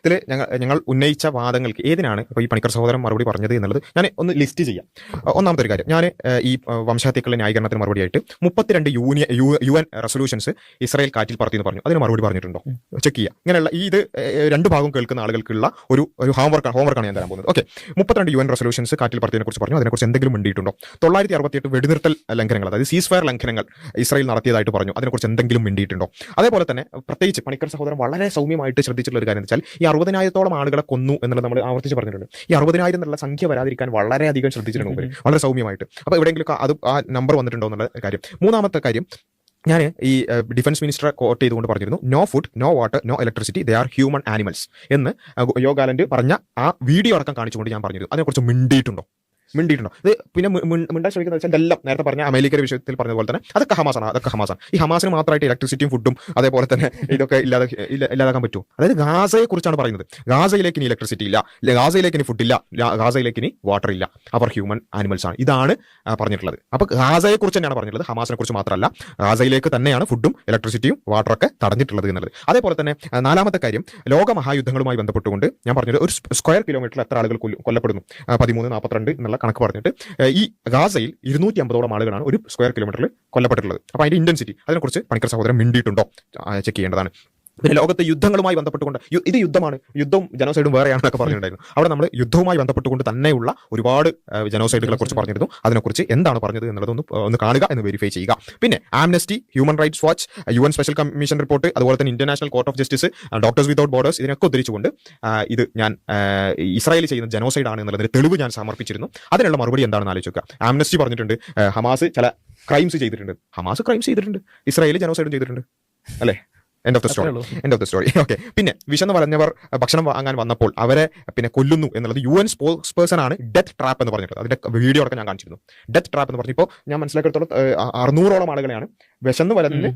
ഇതിൽ ഞങ്ങൾ ഞങ്ങൾ ഉന്നയിച്ച വാദങ്ങൾക്ക് ഏതിനാണ് ഇപ്പോൾ ഈ പണിക്കർ സഹോദരൻ മറുപടി പറഞ്ഞത് എന്നുള്ളത് ഞാൻ ഒന്ന് ലിസ്റ്റ് ചെയ്യാം. ഒന്നാമത്തെ ഒരു കാര്യം. ഞാൻ ഈ വംശാത്തിക്കളുടെ ന്യായീകരണത്തിന് മറുപടിയായിട്ട് മുപ്പത്തിരണ്ട് union U N resolutions Israel കാറ്റിൽ പറത്തി എന്ന് പറഞ്ഞു. അതിന് മറുപടി പറഞ്ഞിട്ടുണ്ടോ? ചെക്ക് ചെയ്യുക ഇങ്ങനെയുള്ള ഈ ഇത് രണ്ട് ഭാഗം കേൾക്കുന്ന ആളുകൾക്കുള്ള ഒരു ഒരു ഹോംവർക്ക് ഹോംവർക്കാണ് ഞാൻ തരാൻ പോകുന്നത്. ഓക്കെ മുപ്പത്തിരണ്ട് യു എൻ റെസൊല്യൂഷൻസ് കാറ്റിൽ പറത്തിയതിനെ കുറിച്ച് പറഞ്ഞു. അതിനെക്കുറിച്ച് എന്തെങ്കിലും മിണ്ടിയിട്ടുണ്ടോ? തൊള്ളായിരത്തി അറുപത്തിയെട്ട് വെടിനിർത്തൽ ലംഘനങ്ങൾ അതായത് സീസ് ഫയർ ലംഘനങ്ങൾ ഇസ്രായേൽ നടത്തിയതായിട്ട് പറഞ്ഞു. അതിനെക്കുറിച്ച് എന്തെങ്കിലും മിണ്ടിയിട്ടുണ്ടോ? അതേപോലെ തന്നെ പ്രത്യേകിച്ച് പണിക്കർ സഹോദരൻ വളരെ സൗമ്യമായിട്ട് ശ്രദ്ധിച്ചിട്ടുള്ള ഒരു കാര്യം എന്ന് വെച്ചാൽ ഈ അറുപതിനായിരത്തോളം ആളുകളെ കൊന്നു എന്നുള്ളത് നമ്മൾ ആവർത്തിച്ച് പറഞ്ഞിട്ടുണ്ട്. ഈ അറുപതിനായിരം എന്നുള്ള സംഖ്യ വരാതിരിക്കാൻ വളരെയധികം ശ്രദ്ധിച്ചിട്ടുണ്ട് മുമ്പ് വളരെ സൗമ്യമായിട്ട്. അപ്പോൾ എവിടെയെങ്കിലും അത് ആ നമ്പർ വന്നിട്ടുണ്ടോ എന്നുള്ള കാര്യം. മൂന്നാമത്തെ കാര്യം ഞാൻ ഈ ഡിഫൻസ് മിനിസ്റ്ററെ കോട്ട് ചെയ്തുകൊണ്ട് പറഞ്ഞിരുന്നു no food no water no electricity they are human animals എന്ന് യോഗാലൻഡ് പറഞ്ഞ ആ വീഡിയോ അടക്കം കാണിച്ചുകൊണ്ട് ഞാൻ പറഞ്ഞിരുന്നു. അതിനെക്കുറിച്ച് മിണ്ടിയിട്ടുണ്ടോ? മിണ്ടിയിട്ടുണ്ടോ? ഇത് പിന്നെ മിണ്ടാൻ ശ്രമിക്കുന്ന വെച്ചാൽ ഇതെല്ലാം നേരത്തെ പറഞ്ഞ അമേരിക്കയുടെ വിഷയത്തിൽ പറഞ്ഞ പോലെ തന്നെ അതൊക്കെ ഹമാസാണ് അതൊക്കെ ഹമാസാണ്. ഈ ഹമാസിന് മാത്രമായിട്ട് ഇലക്ട്രിസിറ്റിയും ഫുഡും അതേപോലെ തന്നെ ഇതൊക്കെ ഇല്ലാതെ ഇല്ല- ഇല്ലാതാക്കാൻ പറ്റുമോ? അതായത് ഗാസയെ കുറിച്ചാണ് പറയുന്നത്. ഗാസയിലേക്ക് ഇനി ഇലക്ട്രിസിറ്റി ഇല്ല ഗാസയിലേക്ക് ഇനി ഫുഡ് ഇല്ല ഗാസയിലേക്ക് ഇനി വാട്ടർ ഇല്ല. അവർ ഹ്യൂമൻ ആനിമൽസ് ആണ്. ഇതാണ് പറഞ്ഞിട്ടുള്ളത്. അപ്പൊ ഗാസയെ കുറിച്ച് തന്നെയാണ് പറഞ്ഞിട്ടുള്ളത്. ഹമാസിനെ കുറിച്ച് മാത്രമല്ല ഗാസയിലേക്ക് തന്നെയാണ് ഫുഡും ഇലക്ട്രിസിറ്റിയും വാട്ടറൊക്കെ തടഞ്ഞിട്ടുള്ളത് എന്നുള്ളത്. അതേപോലെ തന്നെ നാലാമത്തെ കാര്യം ലോകമഹായുദ്ധങ്ങളുമായി ബന്ധപ്പെട്ടുകൊണ്ട് ഞാൻ പറഞ്ഞത് ഒരു സ്ക്വയർ കിലോമീറ്ററിൽ എത്ര ആളുകൾ കൊല്ലു- കൊല്ലപ്പെടുന്നു പതിമൂന്ന് നാൽപ്പത്തിരണ്ട് എന്നുള്ള കണക്ക് പറഞ്ഞിട്ട് ഈ ഗാസയിൽ ഇരുന്നൂറ്റി അമ്പതോളം ആളുകളാണ് ഒരു സ്ക്വയർ കിലോമീറ്ററിൽ കൊല്ലപ്പെട്ടിട്ടുള്ളത്. അപ്പോൾ അതിന്റെ ഇന്റൻസിറ്റി അതിനെക്കുറിച്ച് പണിക്കർ സഹോദരൻ മിണ്ടിയിട്ടുണ്ടോ? ചെക്ക് ചെയ്യേണ്ടതാണ്. പിന്നെ ലോകത്തെ യുദ്ധങ്ങളുമായി ബന്ധപ്പെട്ടുകൊണ്ട് ഇത് യുദ്ധമാണ്. യുദ്ധവും ജനോസൈഡും വേറെയാണെന്നൊക്കെ പറഞ്ഞിട്ടുണ്ടായിരുന്നു. അവിടെ നമ്മൾ യുദ്ധവുമായി ബന്ധപ്പെട്ടുകൊണ്ട് തന്നെയുള്ള ഒരുപാട് ജനോസൈഡുകളെ കുറിച്ച് പറഞ്ഞിരുന്നു. അതിനെക്കുറിച്ച് എന്താണ് പറഞ്ഞത് എന്നുള്ളതൊന്ന് ഒന്ന് കാണുക എന്ന് വെരിഫൈ ചെയ്യുക. പിന്നെ Amnesty Human Rights Watch U N special commission report അതുപോലെ തന്നെ International Court of Justice Doctors Without Borders ഇതിനൊക്കെ ഉദ്ധരിച്ചുകൊണ്ട് ഇത് ഞാൻ ഇസ്രായേൽ ചെയ്യുന്ന ജനോസൈഡ് ആണ് എന്നുള്ളതിന് തെളിവ് ഞാൻ സമർപ്പിച്ചിരുന്നു. അതിനുള്ള മറുപടി എന്താണെന്ന് ആലോചിക്കുക ആംനസ്റ്റി പറഞ്ഞിട്ടുണ്ട് ഹമാസ് ചില ക്രൈംസ് ചെയ്തിട്ടുണ്ട്. ഹമാസ് ക്രൈംസ് ചെയ്തിട്ടുണ്ട്. ഇസ്രായേൽ ജനോസൈഡും ചെയ്തിട്ടുണ്ട്. അല്ലേ? End of the story end of the story okay പിന്നെ വിശന്ന് പറഞ്ഞവർ ഭക്ഷണം വാങ്ങാൻ വന്നപ്പോൾ അവരെ പിന്നെ കൊല്ലുന്നു എന്നുള്ളത് യു എൻ സ്പോക്സ് പേഴ്സൺ ആണ് ഡെത്ത് ട്രാപ്പ് എന്ന് പറഞ്ഞിട്ടുള്ളത്. അതിന്റെ വീഡിയോ അടക്കം ഞാൻ കാണിച്ചിരുന്നു. ഡെത്ത് ട്രാപ്പ് എന്ന് പറഞ്ഞപ്പോൾ ഞാൻ മനസ്സിലാക്കിയെടുത്തോളം അറുന്നൂറോളം ആളുകളെയാണ് വിശന്ന് വലഞ്ഞ്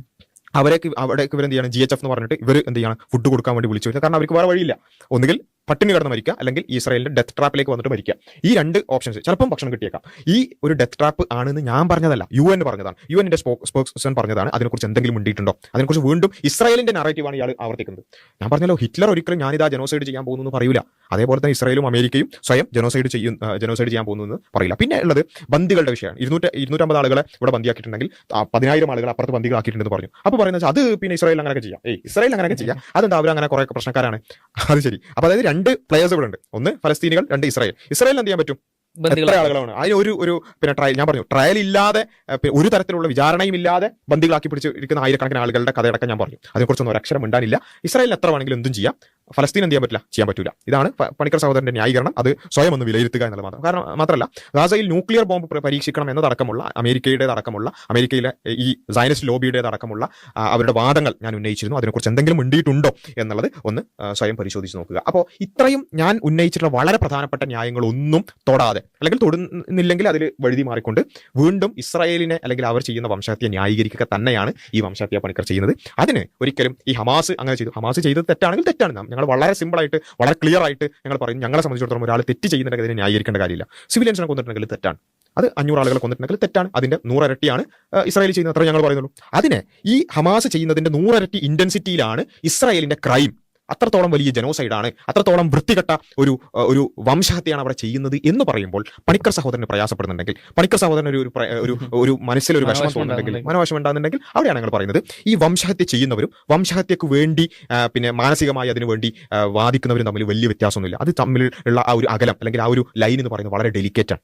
അവരേക്ക് അവിടേക്ക് ഇവർ എന്ത് ചെയ്യണം? ജി എച്ച് എഫ് എന്ന് പറഞ്ഞിട്ട് ഇവർ എന്ത് ചെയ്യണം? ഫുഡ് കൊടുക്കാൻ വേണ്ടി വിളിച്ചു കാരണം അവർക്ക് വേറെ വഴിയില്ല. ഒന്നുകിൽ പട്ടിണി കിടന്ന് മരിക്കുക അല്ലെങ്കിൽ ഇസ്രായേലിന്റെ ഡെത്ത് ട്രാപ്പിലേക്ക് വന്നിട്ട് മരിക്കുക. ഈ രണ്ട് ഓപ്ഷൻസ് ചിലപ്പം ഭക്ഷണം കിട്ടിയേക്കാം. ഈ ഒരു ഡെത്ത് ട്രാപ്പ് ആണെന്ന് ഞാൻ പറഞ്ഞതല്ല. യു എൻ പറഞ്ഞതാണ്. യു എന്റെ സ്പോക്സ് പേഴ്സൺ പറഞ്ഞതാണ് അതിനെക്കുറിച്ച് എന്തെങ്കിലും മുണ്ടിയിട്ടുണ്ടോ? അതിനെക്കുറിച്ച് വീണ്ടും ഇസ്രായേലിന്റെ നറേറ്റീവാണ് ഇയാൾ ആവർത്തിക്കുന്നത്. ഞാൻ പറഞ്ഞല്ലോ ഹിറ്റ്ലർ ഒരിക്കലും ഞാനിതാ ജനോസൈഡ് ചെയ്യാൻ പോകുന്നു എന്ന് അതേപോലെ തന്നെ ഇസ്രായേലും അമേരിക്കയും സ്വയം ജനോസൈഡ് ചെയ്യും ജനോസൈഡ് ചെയ്യാൻ പോകുന്നു എന്ന് പറയില്ല. പിന്നെ ഉള്ളത് ബന്ദികളുടെ വിഷയമാണ്. ഇരുന്നൂറ്റി ഇരുന്നൂറ്റമ്പത് ആളുകളെ ഇവിടെ ബന്ദിയാക്കിയിട്ടുണ്ടെങ്കിൽ ആ, പതിനായിരം ആളുകൾ അപ്പുറത്ത് ബന്ദികളാക്കിയിട്ടുണ്ടെന്ന് പറഞ്ഞു. അപ്പോൾ പറയുന്നത് അത് പിന്നെ ഇസ്രായേൽ അങ്ങനെയൊക്കെ ചെയ്യാം. ഏയ് ഇസ്രായേൽ അങ്ങനെയൊക്കെ ചെയ്യാം. അതെന്താ അവർ അങ്ങനെ കുറെ പ്രശ്നക്കാരാണ്? അത് ശരി. അപ്പോൾ അതായത് രണ്ട് പ്ലെയേഴ്സ് ഇവിടെ ഉണ്ട് ഒന്ന് ഫലസ്തീനികൾ രണ്ട് ഇസ്രായേൽ. ഇസ്രായേൽ എന്ത് ചെയ്യാൻ പറ്റും? എത്ര ആളുകളാണ്? അതിന് ഒരു ഒരു പിന്നെ ട്രയൽ ഞാൻ പറഞ്ഞു. ട്രയൽ ഇല്ലാതെ ഒരു തരത്തിലുള്ള വിചാരണയും ഇല്ലാതെ ബന്ദികളാക്കി പിടിച്ച് ഇരിക്കുന്ന ആയിരക്കണക്കിന് ആളുകളുടെ കഥയടക്കം ഞാൻ പറഞ്ഞു. അതിനെക്കുറിച്ചൊന്നും ഒരു അക്ഷരം ഉണ്ടാനില്ല ഇസ്രായേലിന് എത്ര വേണമെങ്കിലും എന്തും ചെയ്യാം. ഫലസ്തീൻ എന്ത് ചെയ്യാൻ പറ്റില്ല? ചെയ്യാൻ പറ്റില്ല ഇതാണ് പണിക്കർ സഹോദരന്റെ ന്യായീകരണം. അത് സ്വയം ഒന്ന് വിലയിരുത്തുക എന്നുള്ളത് മാത്രം. കാരണം മാത്രമല്ല ഗാസയിൽ ന്യൂക്ലിയർ ബോംബ് പ്ര- പരീക്ഷിക്കണം എന്നതടക്കമുള്ള അമേരിക്കയുടേതടക്കമുള്ള അമേരിക്കയിലെ ഈ സയനിസ്റ്റ് ലോബിയുടേതടക്കമുള്ള അവരുടെ വാദങ്ങൾ ഞാൻ ഉന്നയിച്ചിരുന്നു. അതിനെക്കുറിച്ച് എന്തെങ്കിലും ഉണ്ടിയിട്ടുണ്ടോ എന്നുള്ളത് ഒന്ന് സ്വയം പരിശോധിച്ച് നോക്കുക. അപ്പോൾ ഇത്രയും ഞാൻ ഉന്നയിച്ചിട്ടുള്ള വളരെ പ്രധാനപ്പെട്ട ന്യായങ്ങളൊന്നും തൊടാതെ അല്ലെങ്കിൽ തൊടുന്നില്ലെങ്കിൽ അതിൽ വഴുതി മാറിക്കൊണ്ട് വീണ്ടും ഇസ്രായേലിനെ അല്ലെങ്കിൽ അവർ ചെയ്യുന്ന വംശഹത്യ ന്യായീകരിക്കുക തന്നെയാണ് ഈ വംശഹത്യ പണിക്കർ ചെയ്യുന്നത്. അതിന് ഒരിക്കലും ഈ ഹമാസ് അങ്ങനെ ചെയ്തു. ഹമാസ് ചെയ്തത് തെറ്റാണെങ്കിൽ തെറ്റാണ്. ഞങ്ങൾ വളരെ സിമ്പിളായിട്ട് വളരെ ക്ലിയർ ആയിട്ട് ഞങ്ങൾ പറയും. ഞങ്ങളെ സംബന്ധിച്ചിടത്തോളം ഒരാൾ തെറ്റ് ചെയ്യുന്നുണ്ടെങ്കിൽ അതിനെ ന്യായീകരിക്കേണ്ട കാര്യമില്ല. സിവിലിയൻസിനെ കൊന്നിട്ടുണ്ടെങ്കിൽ തെറ്റാണ്. അത് അഞ്ഞൂറ് ആളുകളെ കൊന്നിട്ടുണ്ടെങ്കിൽ തെറ്റാണ്. അതിന്റെ നൂറരട്ടിയാണ് ഇസ്രായേൽ ചെയ്യുന്നത്. അത്ര ഞങ്ങൾ പറയുന്നുള്ളൂ. അതിനെ ഈ ഹമാസ് ചെയ്യുന്നതിന്റെ നൂറരട്ടി ഇന്റൻസിറ്റിയിലാണ് ഇസ്രായേലിന്റെ ക്രൈം അത്രത്തോളം വലിയ ജനോസൈഡാണ് അത്രത്തോളം വൃത്തികെട്ട ഒരു ഒരു വംശഹത്യയാണ് അവിടെ ചെയ്യുന്നത് എന്ന് പറയുമ്പോൾ പണിക്കർ സഹോദരന് പ്രയാസപ്പെടുന്നുണ്ടെങ്കിൽ പണിക്കർ സഹോദരൻ ഒരു ഒരു ഒരു മനസ്സിലൊരു വിഷമം തോന്നുന്നുണ്ടെങ്കിൽ മനോവശം ഉണ്ടാകുന്നുണ്ടെങ്കിൽ അവിടെയാണ് ഞങ്ങൾ പറയുന്നത്. ഈ വംശഹത്യ ചെയ്യുന്നവരും വംശഹത്യക്ക് വേണ്ടി പിന്നെ മാനസികമായി അതിനു വേണ്ടി വാദിക്കുന്നവരും തമ്മിൽ വലിയ വ്യത്യാസമൊന്നുമില്ല. അത് തമ്മിലുള്ള ആ ഒരു അകലം അല്ലെങ്കിൽ ആ ഒരു ലൈൻ എന്ന് പറയുന്നത് വളരെ ഡെലിക്കേറ്റ് ആണ്.